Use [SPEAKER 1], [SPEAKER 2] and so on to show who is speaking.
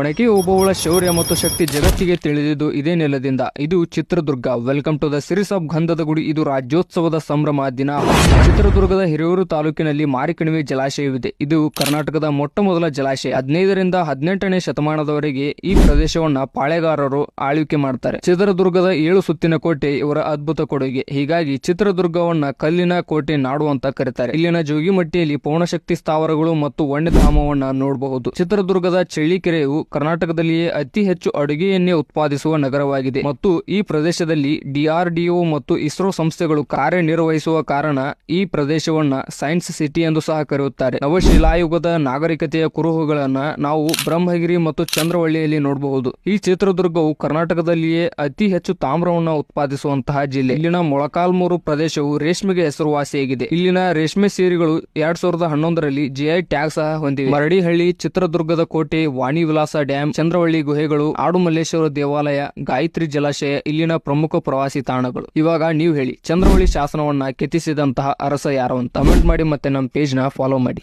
[SPEAKER 1] ಒಣಗಿ ಓಬವ್ವಳ ಶೌರ್ಯ ಮತ್ತು ಶಕ್ತಿ ಜಗತ್ತಿಗೆ ತಿಳಿದಿದ್ದು ಇದೇ ನೆಲದಿಂದ. ಇದು Chitradurga. Welcome to the series of Gandhada Gudi. ಇದು ರಾಜ್ಯೋತ್ಸವದ ಸಂಭ್ರಮ ದಿನ. ಚಿತ್ರದುರ್ಗದ ಹಿರಿಯೂರು ತಾಲೂಕಿನಲ್ಲಿ ಮಾರಿಕಣಿವೆ ಜಲಾಶಯವಿದೆ. ಇದು ಕರ್ನಾಟಕದ ಮೊಟ್ಟ ಮೊದಲ ಜಲಾಶಯ. ಹದಿನೈದರಿಂದ ಹದಿನೆಂಟನೇ ಶತಮಾನದವರೆಗೆ ಈ ಪ್ರದೇಶವನ್ನ ಪಾಳೆಗಾರರು ಆಳ್ವಿಕೆ ಮಾಡ್ತಾರೆ. ಚಿತ್ರದುರ್ಗದ ಏಳು ಸುತ್ತಿನ ಕೋಟೆ ಇವರ ಅದ್ಭುತ ಕೊಡುಗೆ. ಹೀಗಾಗಿ ಚಿತ್ರದುರ್ಗವನ್ನ ಕಲ್ಲಿನ ಕೋಟೆ ನಾಡು ಅಂತ ಕರೀತಾರೆ. ಇಲ್ಲಿನ ಜೋಗಿಮಟ್ಟಿಯಲ್ಲಿ ಪೌಣಶಕ್ತಿ ಸ್ಥಾವರಗಳು ಮತ್ತು ವನ್ಯಧಾಮವನ್ನ ನೋಡಬಹುದು. ಚಿತ್ರದುರ್ಗದ ಚಳ್ಳಿಕೆರೆಯು ಕರ್ನಾಟಕದಲ್ಲಿಯೇ ಅತಿ ಹೆಚ್ಚು ಅಡುಗೆ ಎಣ್ಣೆ ಉತ್ಪಾದಿಸುವ ನಗರವಾಗಿದೆ. ಮತ್ತು ಈ ಪ್ರದೇಶದಲ್ಲಿ ಡಿಆರ್ಡಿಒ ಮತ್ತು ಇಸ್ರೋ ಸಂಸ್ಥೆಗಳು ಕಾರ್ಯನಿರ್ವಹಿಸುವ ಕಾರಣ ಈ ಪ್ರದೇಶವನ್ನ ಸೈನ್ಸ್ ಸಿಟಿ ಎಂದು ಸಹ ಕರೆಯುತ್ತಾರೆ. ನವಶಿಲಾಯುಗದ ನಾಗರಿಕತೆಯ ಕುರುಹುಗಳನ್ನ ನಾವು ಬ್ರಹ್ಮಗಿರಿ ಮತ್ತು ಚಂದ್ರವಳ್ಳಿಯಲ್ಲಿ ನೋಡಬಹುದು. ಈ ಚಿತ್ರದುರ್ಗವು ಕರ್ನಾಟಕದಲ್ಲಿಯೇ ಅತಿ ಹೆಚ್ಚು ತಾಮ್ರವನ್ನ ಉತ್ಪಾದಿಸುವಂತಹ ಜಿಲ್ಲೆ. ಇಲ್ಲಿನ ಮೊಳಕಾಲ್ಮೂರು ಪ್ರದೇಶವು ರೇಷ್ಮೆಗೆ ಹೆಸರುವಾಸಿಯಾಗಿದೆ. ಇಲ್ಲಿನ ರೇಷ್ಮೆ ಸೀರೆಗಳು ಎರಡ್ ಸಾವಿರದ ಹನ್ನೊಂದರಲ್ಲಿ ಜಿಐ ಟ್ಯಾಗ್ ಸಹ ಹೊಂದಿವೆ. ಮರಡಿಹಳ್ಳಿ ಚಿತ್ರದುರ್ಗದ ಕೋಟೆ ವಾಣಿ ವಿಲಾಸ ಡ್ಯಾಂ, ಚಂದ್ರವಳ್ಳಿ ಗುಹೆಗಳು, ಆಡುಮಲ್ಲೇಶ್ವರ ದೇವಾಲಯ, ಗಾಯತ್ರಿ ಜಲಾಶಯ, ಇಲ್ಲಿನ ಪ್ರಮುಖ ಪ್ರವಾಸಿ ತಾಣಗಳು. ಇವಾಗ ನೀವು ಹೇಳಿ, ಚಂದ್ರವಳ್ಳಿ ಶಾಸನವನ್ನ ಕೆತ್ತಿಸಿದಂತಹ ಅರಸ ಯಾರು ಅಂತ. ಕಮೆಂಟ್ ಮಾಡಿ ಮತ್ತೆ ನಮ್ಮ ಪೇಜ್ ಫಾಲೋ ಮಾಡಿ.